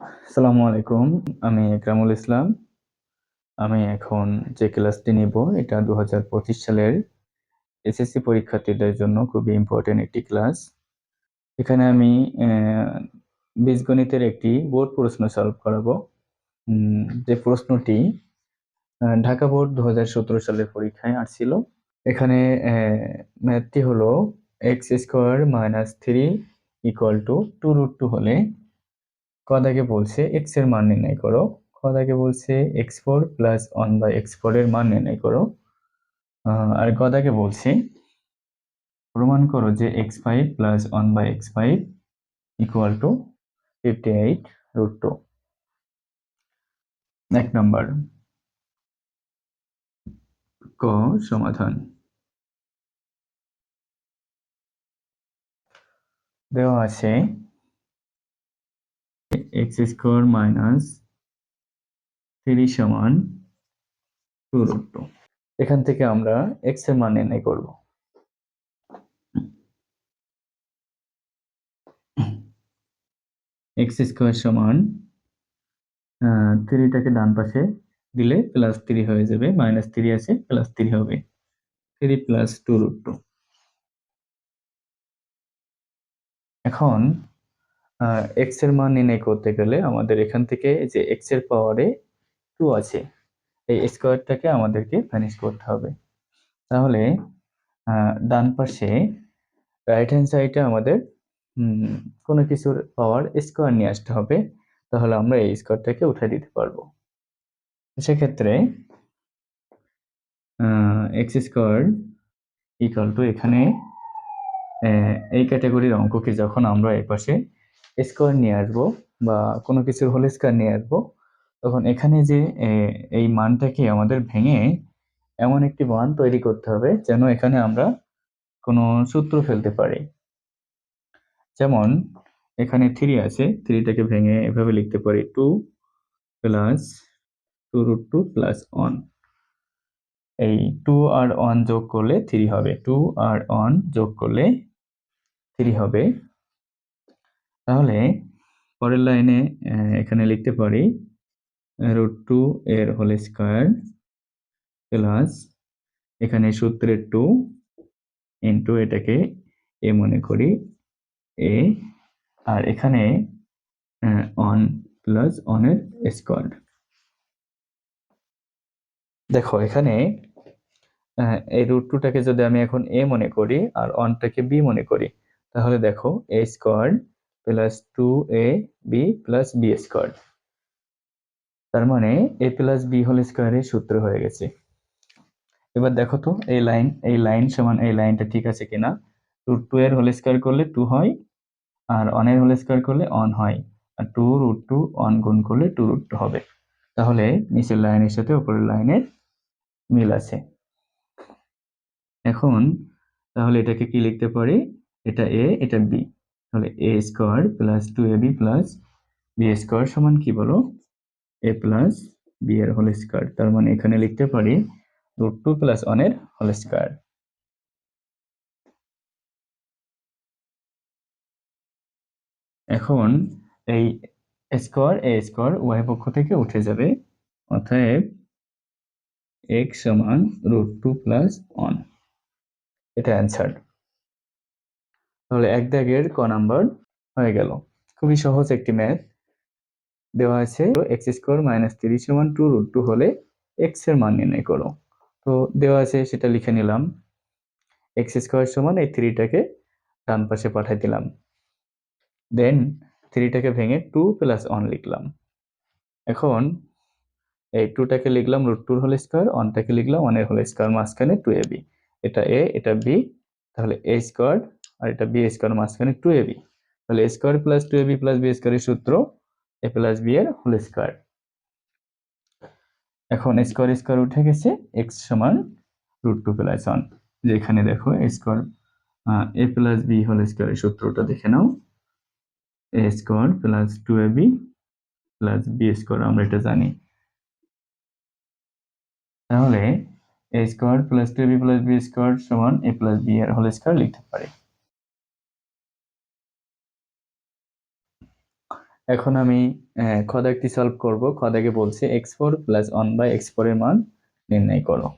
আসসালামু আলাইকুম, আমি একরামুল ইসলাম। আমি এখন যে ক্লাসটি নিব, এটা দু হাজার পঁচিশ সালের এসএসসি পরীক্ষার্থীদের জন্য খুবই ইম্পর্টেন্ট একটি ক্লাস। এখানে আমি বীজগণিতের একটি বোর্ড প্রশ্ন সলভ করাবো। যে প্রশ্নটি ঢাকা বোর্ড দু হাজার সতেরো সালের পরীক্ষায় আসছিল। এখানে ম্যাথটি হলো x square minus three equal to two root two হলে কদাকে বলছে এক্সের মান নির্ণয় করো। কদাকে বলছে x four plus one by x four এর মান নির্ণয় করো। আর কদাকে বলছে, প্রমাণ করো যে x five plus one by x five equal to fifty eight root two এক নম্বর ক, সমাধান। দেওয়া আছে এক্স স্কোয়ার মাইনাস থ্রি সমান টু রুট টু এখান থেকে আমরা এক্সের মান নির্ণয় করব। এক্স স্কোয়ার সমান থ্রিটাকে ডান পাশে দিলে প্লাস থ্রি হয়ে যাবে মাইনাস থ্রি আছে প্লাস থ্রি হবে। Three plus two root two এখন এক্সের মান নির্ণয় করতে গেলে আমাদের এখান থেকে যে এক্সের পাওয়ারে টু আছে। এই স্কোয়ারটাকে আমাদেরকে ফ্যানিশ করতে হবে। তাহলে ডান পাশে রাইট হ্যান্ড সাইডে আমাদের কোনো কিছুর পাওয়ার স্কোয়ার নিয়ে আসতে হবে। তাহলে আমরা এই স্কোয়ারটাকে উঠে দিতে পারব। সেক্ষেত্রে এক্স স্কোয়ার ইকাল টু এখানে এই ক্যাটাগরির অঙ্ককে যখন আমরা এই পাশে স্কোয়ার নিয়ে আসব বা কোনো কিছুর হোল স্কোয়ার নিয়ে আসব, তখন এখানে যে এই মানটাকে আমাদের ভেঙে এমন একটি মান তৈরি করতে হবে যেন এখানে আমরা কোনো সূত্র ফেলতে পারি। যেমন, এখানে থ্রি আছে থ্রিটাকে ভেঙে এভাবে লিখতে পারি two plus two root two plus one এই টু আর ওয়ান যোগ করলে থ্রি হবে টু আর ওয়ান যোগ করলে থ্রি হবে। তাহলে পরের লাইনে এখানে লিখতে পারি রুট টু এর হোল স্কোয়ার প্লাস এখানে সূত্রের টু ইন্টু এটাকে এ মনে করি এ আর এখানে অন প্লাস অনের স্কোয়ার দেখো, এখানে এই রুট টুটাকে যদি আমি এখন এ মনে করি, আর অনটাকে বি মনে করি, তাহলে দেখো a square plus two a b plus b square তার মানে এ প্লাস বি হোল স্কোয়ারের সূত্র হয়ে গেছে। এবার দেখো তো, এই লাইন এই লাইন সমান এই লাইনটা ঠিক আছে কিনা? রুট টু এর হোল স্কোয়ার করলে টু হয়, আর অনের হোল স্কোয়ার করলে অন হয়, আর টু রুট টু অন গুণ করলে টু রুট টু হবে। তাহলে নিচের লাইনের সাথে উপরের লাইনের মিল আছে। এখন তাহলে এটাকে কি লিখতে পারি? এটা এ এটা বি তাহলে a square plus two a b plus b square সমান কি বলো? এ প্লাস বি এর হোল স্কোয়ার তার মানে এখানে লিখতে পারি রুট টু প্লাস ওয়ানের হোল স্কোয়ার এখন এই স্কোয়ার এ স্কোয়ার ওয়াই পক্ষ থেকে উঠে যাবে, অতএব এক্স সমান রুট টু প্লাস ওয়ান এটা অ্যান্সার তাহলে এক দাগের ক নাম্বার হয়ে গেল। খুবই সহজ একটি ম্যাথ দেওয়া আছে। এক্স স্কোয়ার মাইনাস তিরিশ সমান টু রুট টু হলে এক্সের মান নির্ণয় করো। তো দেওয়া আছে সেটা লিখে নিলাম। এক্স স্কোয়ার সমান এই থ্রিটাকে ডান পাশে পাঠাই দিলাম। দেন থ্রিটাকে ভেঙে টু প্লাস ওয়ান লিখলাম। এখন এই টুটাকে লিখলাম রুট টুর হোল স্কোয়ার ওয়ানটাকে লিখলাম ওয়ানের হোল স্কোয়ার মাঝখানে টু এ বি এটা এ এটা বি তাহলে এ স্কোয়ার আর এটা বি স্কোয়ার মাঝখানে টু এ বি তাহলে a square plus two a b plus b স্কোয়ারের সূত্র এ প্লাস বি এর হোল স্কোয়ার এখন স্কোয়ার স্কোয়ার উঠে গেছে এক্স সমান রুট টু প্লাস ওয়ান যেখানে দেখো square a plus b whole স্কোয়ারের সূত্রটা দেখে নাও। A square plus two a b plus b square আমরা এটা জানি। তাহলে a square plus two b plus b square সমান এ প্লাস বি এর হোল স্কোয়ার লিখতে পারি। এখন আমি আহ, খ দাগটি সলভ করব। খ দাগে বলছে x four plus one by এক্সের মান নির্ণয় করো।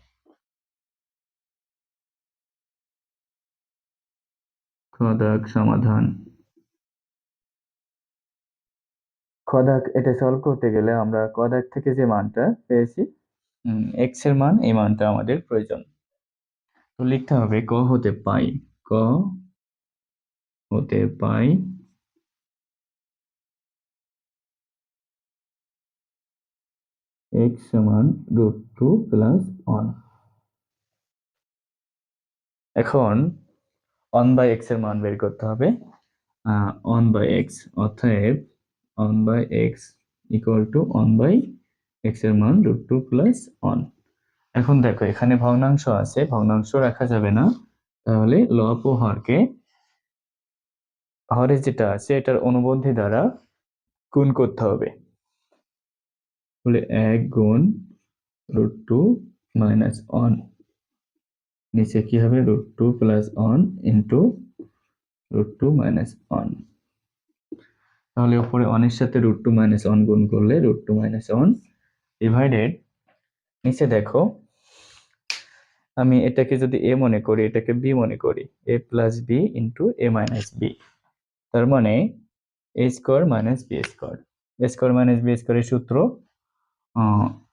খ দাগ সমাধান। খ দাগ এটা সলভ করতে গেলে আমরা ক দাগ থেকে যে মানটা পেয়েছি এক্সের মান এই মানটা আমাদের প্রয়োজন। তো লিখতে হবে ক হতে পাই। ক হতে পাই এক্স সমান রুট টু প্লাস ওয়ান এখন ওয়ান বাই এক্সের মান বের করতে হবে। ওয়ান বাই এক্স অতএব one by x equal to one by এক্সের মান রুট টু প্লাস ওয়ান এখন দেখো, এখানে ভগ্নাংশ আছে, ভগ্নাংশ রাখা যাবে না। তাহলে লব ও হরকে হরে যেটা আছে, এটার অনুবন্ধী দ্বারা গুণ করতে হবে। বলে এক গুণ রুট টু মাইনাস ওয়ান নিচে কি হবে? Root two plus one into root two minus one তাহলে উপরে ওয়ানের সাথে রুট টু মাইনাস ওয়ান গুণ করলে root two minus one divided নিচে দেখো, আমি এটাকে যদি এ মনে করি, এটাকে বি মনে করি a plus b into a minus b তার মানে a square minus b square a square minus b স্কোয়ারের সূত্র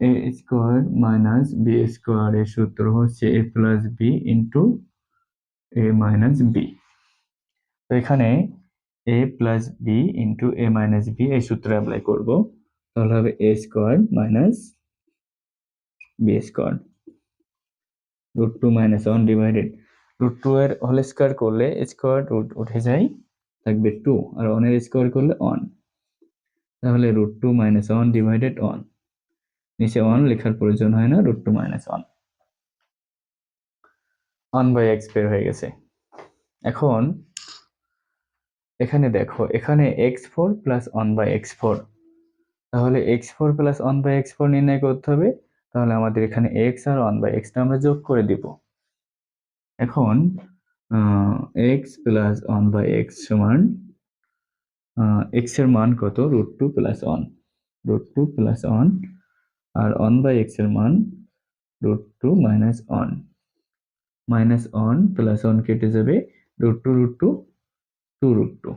এ স্কোয়ার মাইনাস বি স্কোয়ারের সূত্র হচ্ছে a plus b into a minus b তো এখানে a plus b into a minus b এই সূত্র অ্যাপ্লাই করব। তাহলে হবে a square minus b square root two minus one divided root two এর হোল স্কোয়ার করলে স্কোয়ার রুট উঠে যায়, থাকবে টু আর ওয়ানের স্কোয়ার করলে ওয়ান তাহলে root two minus one divided one নিচে ওয়ান লেখার প্রয়োজন হয় না root two minus one one by X বের হয়ে গেছে। এখন এখানে দেখো, এখানে X four plus one by X four তাহলে X four plus one by X four নির্ণয় করতে হবে, তাহলে আমাদের এখানে এক্স আর ওয়ান বাই এক্সটা আমরা যোগ করে দিব। এখন x plus one by x সমান এক্সের মান কত? Root two plus one root two plus one R one by এক্সের মান root two minus one minus one plus one কেটে যাবে root two root two two root two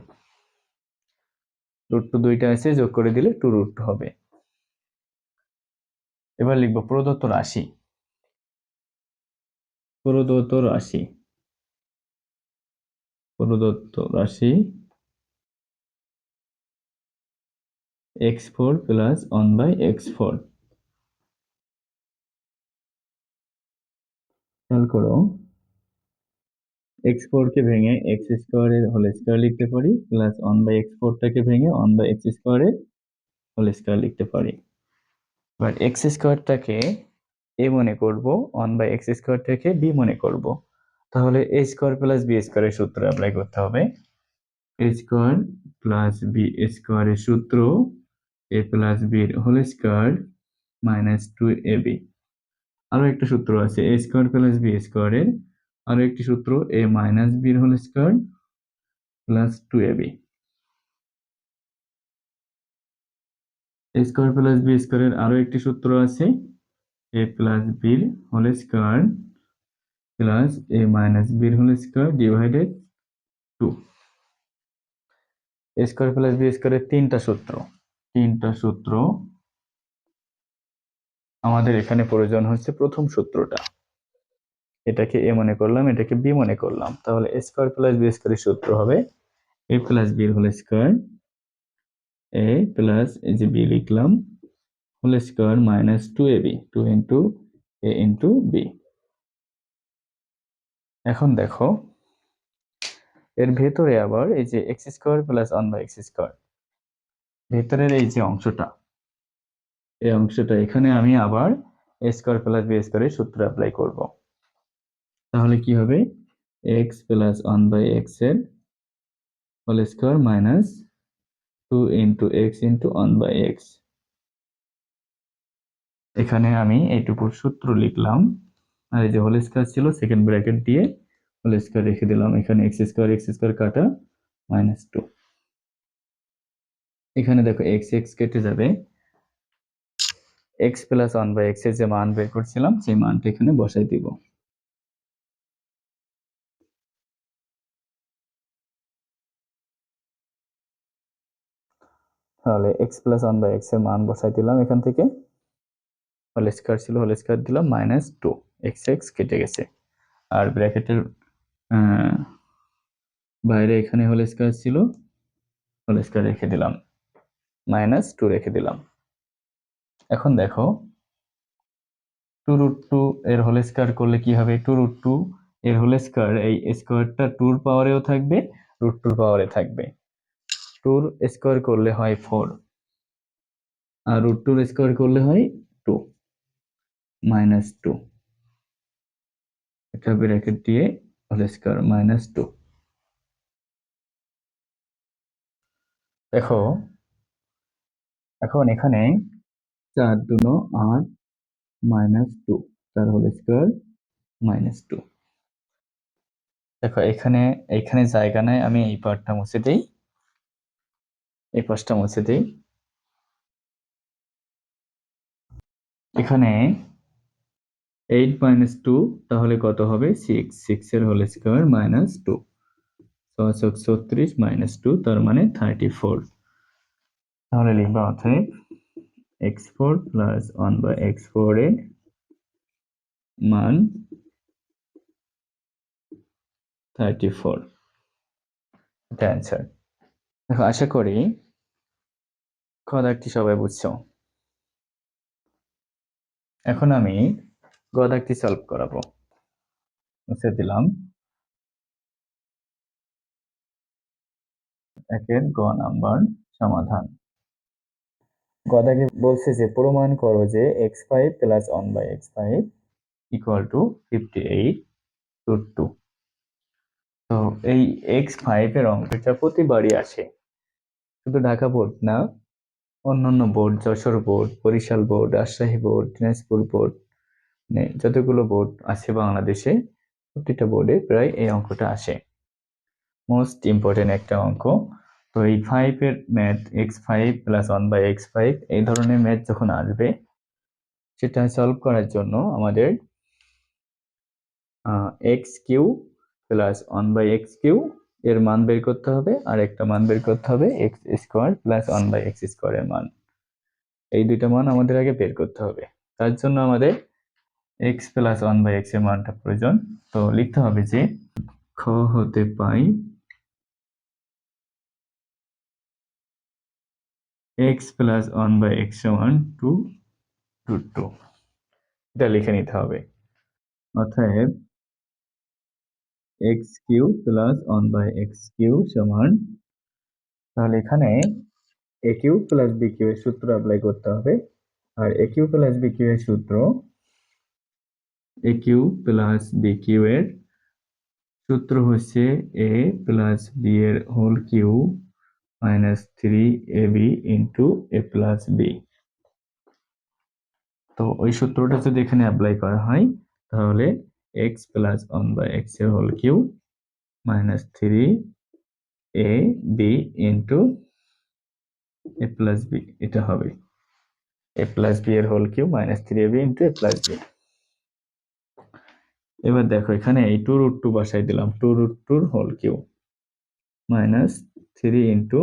root two দুইটা আছে, যোগ করে দিলে টু রুট টু হবে। এবার লিখব প্রদত্ত রাশি। প্রদত্ত রাশি। প্রদত্ত রাশি x four plus one by x four খেয়াল করো এক্স ফোরকে ভেঙে এক্স স্কোয়ারের হোল স্কোয়ার লিখতে পারি প্লাস ওয়ান বাই এক্স ফোরটাকে ভেঙে ওয়ান বাই এক্স স্কোয়ারের হোল স্কোয়ার লিখতে পারি। এবার এক্স স্কোয়ারটাকে এ মনে করব ওয়ান বাই এক্স স্কোয়ারটাকে বি মনে করব। তাহলে এ স্কোয়ার প্লাস বি স্কোয়ারের সূত্র অ্যাপ্লাই করতে হবে। এ স্কোয়ার প্লাস বি স্কোয়ারের সূত্র এ প্লাস বির whole square minus two a b আরও একটা সূত্র আছে এ স্কোয়ার প্লাস বি স্কোয়ারের আরও একটি সূত্র এ মাইনাস বির whole square plus two a b a square plus b স্কোয়ারের আরও একটি সূত্র আছে এ প্লাস বির whole square plus a minus বির whole square divided two a square plus b স্কোয়ারের তিনটা সূত্র তিনটা সূত্র আমাদের এখানে প্রয়োজন হচ্ছে প্রথম সূত্রটা। এটাকে এ মনে করলাম, এটাকে বি মনে করলাম। তাহলে এ স্কোয়ার প্লাস বি স্কোয়ারের সূত্র হবে a plus b whole square a plus এই যে বি লিখলাম whole square minus two a b two into a into b এখন দেখো, এর ভেতরে আবার এই যে x square plus one by x square ভেতরের এই যে অংশটা এই অংশটা এখানে আমি আবার স্কোয়ার প্লাস বি স্কোয়ারের সূত্র অ্যাপ্লাই করব। তাহলে কি হবে? এক্স প্লাস ওয়ান বাই এক্সের whole square minus two into x into one by x এখানে আমি এইটুকুর সূত্র লিখলাম। আর এই যে হোল স্কোয়ার ছিল সেকেন্ড ব্র্যাকেট দিয়ে হোল স্কোয়ার রেখে দিলাম। এখানে এক্স স্কোয়ার এক্স স্কোয়ার কাটা মাইনাস টু এখানে দেখো এক্স এক্স কেটে যাবে। এক্স প্লাস ওয়ান বাই এক্সের যে মান বের করছিলাম, সেই মানটা এখানে বসাই দিব। তাহলে এক্স প্লাস ওয়ান বাই এক্সের মান বসাই দিলাম এখান থেকে। হোল স্কয়ার ছিল, হোল স্কয়ার দিলাম মাইনাস টু এক্স এক্স কেটে গেছে। আর ব্র্যাকেটের বাইরে এখানে হোল স্কয়ার ছিল, হোল স্কয়ার রেখে দিলাম। মাইনাস টু রেখে দিলাম। এখন দেখো, টু রুট টু এর হোল স্কয়ার করলে কি হবে? টু রুট টু এর হোল স্কয়ার, এই স্কোয়ারটা টুর পাওয়ারেও থাকবে, রুট টুর পাওয়ারে থাকবে। টুর স্কোয়ার করলে হয় ফোর, আর রুট টুর স্কোয়ার করলে হয় টু, মাইনাস টু। এটা ব্র্যাকেট দিয়ে হোল স্কোয়ার মাইনাস টু। দেখো, এখন এখানে চার দুনো আট মাইনাস টু তার হোল স্কোয়ার মাইনাস টু দেখো, এখানে এখানে জায়গা নেই, আমি এই পার্টটা মুছে দিই। এই পাশটা মুছে দিই। এখানে এইট মাইনাস টু তাহলে কত হবে? সিক্স সিক্স এর হোল স্কোয়ার মাইনাস টু ছত্রিশ মাইনাস টু তার মানে থার্টি ফোর তাহলে লিখবা অতএব x four plus one by x মান থার্টি ফোর এটা আশা করি খদাকটি সবাই বুঝছ। এখন আমি গদাকটি সলভ করাবো। মুছে দিলাম। একের গ নাম্বার সমাধান। গদাকে বলছে যে, প্রমাণ করো যে x five plus one by x five equal to fifty eight root two তো এই এক্স ফাইভের অঙ্কটা প্রতিবারই আসে। শুধু ঢাকা বোর্ড না, অন্যান্য board, Jessore board, Barisal board, Rajshahi board, Dinajpur board মানে যতগুলো বোর্ড আছে বাংলাদেশে, প্রতিটা বোর্ডে প্রায় এই অঙ্কটা আসে। মোস্ট ইম্পর্টেন্ট একটা অঙ্ক তো এই ফাইভের math x five plus one by x five এই ধরনের ম্যাথ যখন আসবে, সেটা সলভ করার জন্য আমাদের x cube plus one by x cube এর মান বের করতে হবে, আর একটা মান বের করতে হবে x square plus one by x স্কোয়ারের মান। এই দুইটা মান আমাদের আগে বের করতে হবে। তার জন্য আমাদের এক্স প্লাস ওয়ান বাই এক্সের মানটা প্রয়োজন। তো লিখতে হবে যে, খ হতে পাই x plus one by x সমান টু টু টু এটা লিখে নিতে হবে। অতএব x cube plus one by x cube সমান, তাহলে এখানে a cube plus b cube এর সূত্র অ্যাপ্লাই করতে হবে। আর a cube plus b cube এর সূত্র a cube plus b cube এর সূত্র হচ্ছে এ প্লাস বি এর whole cube minus three a b into a plus b তো ওই সূত্রটা যদি এখানে অ্যাপ্লাই করা হয়, তাহলে এক্স প্লাস ওয়ান বাই এক্সের whole cube minus three a b into a plus b এটা হবে। এ প্লাস বি এর whole cube minus three a b into a plus b এবার দেখো, এখানে এই টু রুট টু বসাই দিলাম টু রুট টুর whole cube minus three into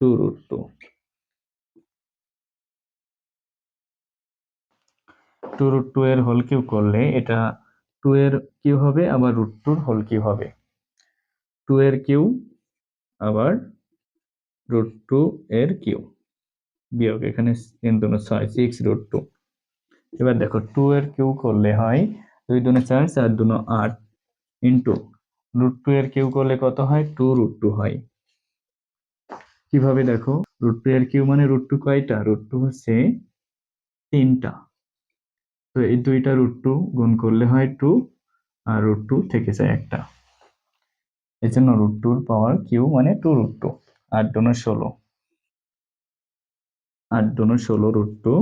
two root two. Two root two এর হোল কিউ করলে এটা টু এর কিউ হবে, আবার রুট টুর হোল কিউ হবে। টু এর কিউ আবার রুট টু এর কিউ বিয়োগ এখানে তিন দুনো ছয় সিক্স রুট টু। এবার দেখো, টু এর কিউ করলে হয় দুই দুনো চার চার দুনো আট ইন্টু রুট টু এর কিউ করলে কত হয়? টু রুট টু হয়। কীভাবে দেখো? রুট টু এর কিউ মানে রুট টু কয়টা? রুট টু হচ্ছে তিনটা। তো এই দুইটা রুট টু গুণ করলে হয় টু আর রুট টু থেকে যায় একটা। এই জন্য রুট টুর পাওয়ার কিউ মানে টু রুট টু আট দুনো ষোলো। আট দুনো ষোলো root two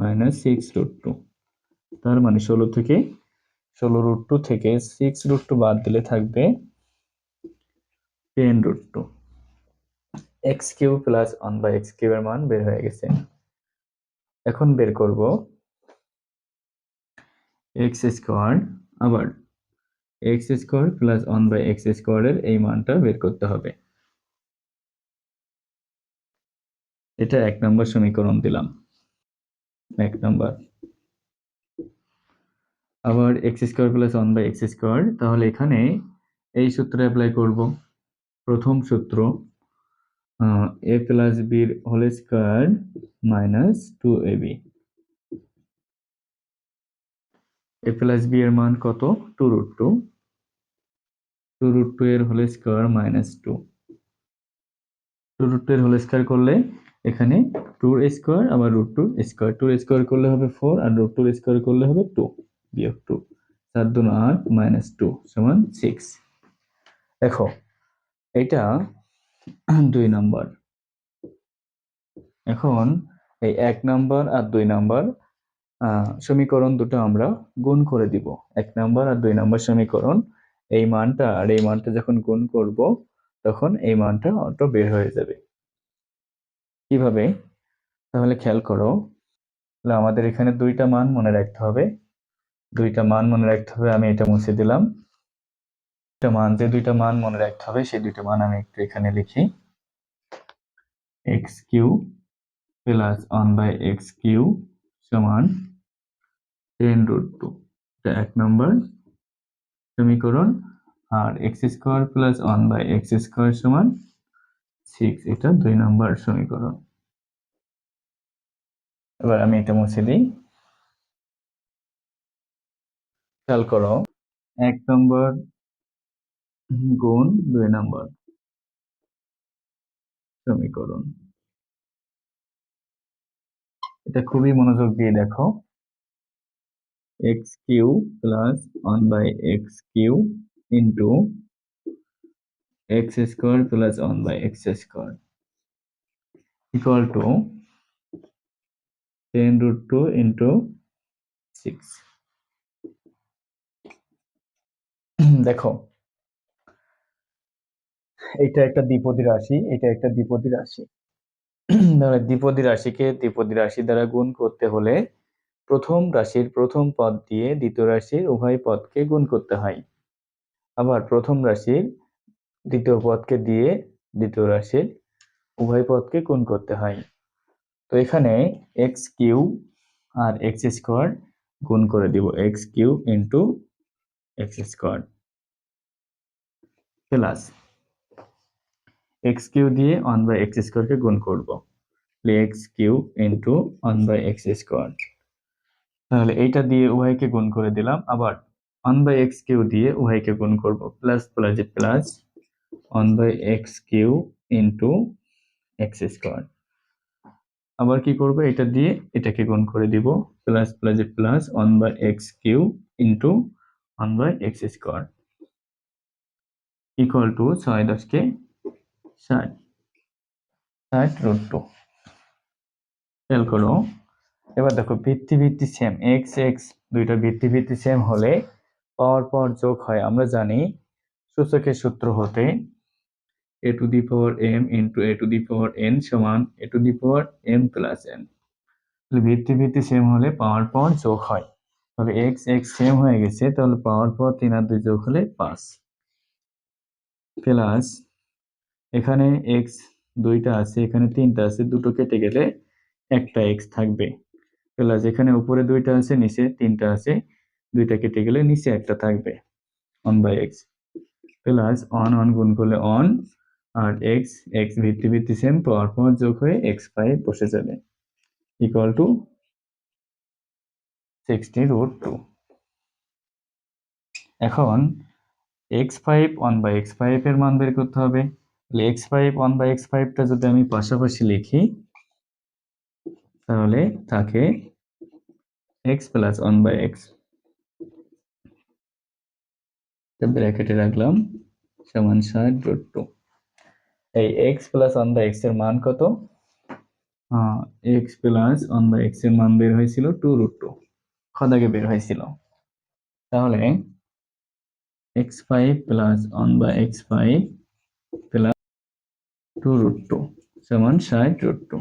minus six root two তার মানে ষোলো থেকে ষোলো রুট টু থেকে সিক্স রুট টু বাদ দিলে থাকবে ten root two x cube plus one by x cube এর মান বের হয়ে গেছে। এখন বের করব এক্স স্কোয়ার আবার x square plus one by x স্কোয়ারের এই মানটা বের করতে হবে। এটা এক নম্বর সমীকরণ দিলাম। এক নম্বর আবার x square plus one by x square তাহলে এখানে এই সূত্র অ্যাপ্লাই করব। প্রথম সূত্র এ প্লাস বির whole square minus two a b a plus b এর মান কত? Two root two two root two এর whole square minus two two root two এর হোল স্কোয়ার করলে এখানে টুর স্কোয়ার আবার রুট টু স্কোয়ার টুর স্কোয়ার করলে হবে ফোর আর রুট টুর স্কোয়ার করলে হবে টু বিয়োগ টু চার দুন আট মাইনাস টু সমান সিক্স দেখো, এটা দুই নাম্বার এখন এই এক নাম্বার আর দুই নাম্বার সমীকরণ দুটো আমরা গুণ করে দিব। এক নাম্বার আর দুই নাম্বার সমীকরণ, এই মানটা আর এই মানটা যখন গুণ করব, তখন এই মানটা অটো বের হয়ে যাবে। কীভাবে? তাহলে খেয়াল করো, তাহলে আমাদের এখানে দুইটা মান মনে রাখতে হবে। দুইটা মান মনে রাখতে হবে, আমি এটা মুছে দিলাম। দুইটা মান, যে দুইটা মান মনে রাখতে হবে, সেই দুইটা মান আমি একটু এখানে লিখি। X cube plus one by x cube সমান টেন রুট টু, এটা এক নম্বর সমীকরণ। আর x square plus one by x square সমান সিক্স এটা দুই নম্বর সমীকরণ। এবার আমি এটা মুছে দিই। খেয়াল করো, এক নম্বর গুণ দুই নম্বর সমীকরণ। এটা খুবই মনোযোগ দিয়ে দেখো। X cube plus one by x cube into x square plus one by x square equal to ten root two into six. দেখো। এটা একটা দ্বিপদী রাশি, এটা একটা দ্বিপদী রাশি। তাহলে দ্বিপদী রাশিকে দ্বিপদী রাশি দ্বারা গুণ করতে হলে প্রথম রাশির প্রথম পদ দিয়ে দ্বিতীয় রাশির উভয় পদকে গুণ করতে হয়। আবার প্রথম রাশির দ্বিতীয় পদকে দিয়ে দ্বিতীয় রাশির উভয় পদকে গুণ করতে হয়। তো এখানে এক্স কিউ আর এক্স স্কোয়ার গুণ করে দিব। X cube into x square. Plus x cube দিয়ে ওয়ান বাই এক্স স্কোয়ারকে গুণ করব। X cube into one by x square. তাহলে এইটা দিয়ে উভয়কে গুণ করে দিলাম। আবার ওয়ান বাই এক্স কিউ দিয়ে উভয়কে গুণ করব। Plus plus plus one by x cube into x square. আবার কি করব? এটা দিয়ে এটাকে গুণ করে দিব। Plus plus plus one by x cube into one by x square equal to ছয় দশকে ষাট। ষাট রুট টু খেয়াল করো, এবার দেখো ভিত্তি ভিত্তি সেম এক্স এক্স দুইটা ভিত্তি ভিত্তি সেম হলে পাওয়ার পর যোগ হয়, আমরা জানি সূচকের সূত্র হতে a to the power m into a to the power n সমান a to the power m plus n ভিত্তি ভিত্তি সেম হলে পাওয়ার পর যোগ হয়। তাহলে এক্স এক্স সেম হয়ে গেছে, তাহলে পাওয়ার পর তিন আর দুই যোগ হলে পাঁচ। প্লাস এখানে এক্স দুইটা আছে, এখানে তিনটা আছে, দুটো কেটে গেলে একটা এক্স থাকবে। প্লাস এখানে উপরে দুইটা আছে, নিচে তিনটা আছে, দুইটা কেটে গেলে নিচে একটা থাকবে one by x plus on on গুণ করলে অন আর এক্স এক্স ভিত্তি ভিত্তি সেম পাওয়ার পর যোগ হয়ে এক্স ফাইভ বসে যাবে। Equal to sixty root two এখন x five one by x five এর মান বের করতে হবে। তাহলে x five one by x ফাইভটা যদি আমি পাশাপাশি লিখি, তাহলে থাকে x plus one by x ব্র্যাকেটে রাখলাম, সমান ষাট রুট টু এই এক্স প্লাস ওয়ান বাই এক্সের মান কত? এক্স প্লাস ওয়ান বাই এক্সের মান বের হয়েছিল টু রুট টু খদাকে বের হয়েছিল। তাহলে x five plus one by x five plus two root two সমান ষাট রুট টু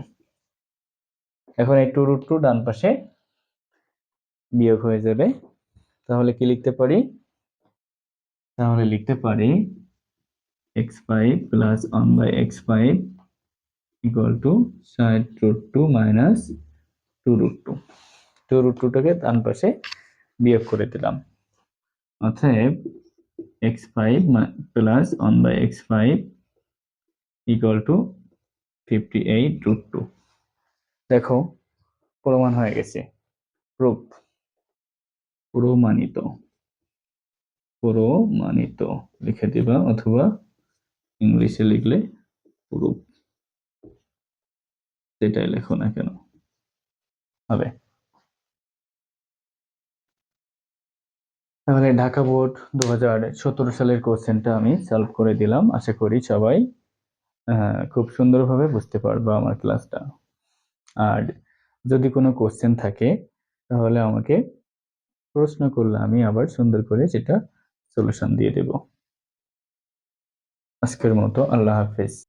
এখন এই টু রুট টু ডান পাশে বিয়োগ হয়ে যাবে। তাহলে কি লিখতে পারি? তাহলে লিখতে পারি x five plus one by x five equal to ষাট root two minus two root two two root টুটাকে ডান পাশে বিয়োগ করে দিলাম। অতএব x five plus one by x five equal to fifty eight root two. দেখো, প্রমাণ হয়ে গেছে। প্রুফ। প্রমাণিত। প্রমাণিত। লিখে দিবা অথবা ইংলিশে লিখলে প্রুফ। সেটাই লেখো না কেন। হবে। তাহলে ঢাকা বোর্ড দু হাজার সতেরো সালের কোশ্চেনটা আমি সলভ করে দিলাম। আশা করি সবাই খুব সুন্দরভাবে বুঝতে পারবে আমার ক্লাসটা। আর যদি কোনো কোশ্চেন থাকে, তাহলে আমাকে প্রশ্ন করলে আমি আবার সুন্দর করে সেটা সলিউশন দিয়ে দেব। আজকের মতো আল্লাহ হাফেজ।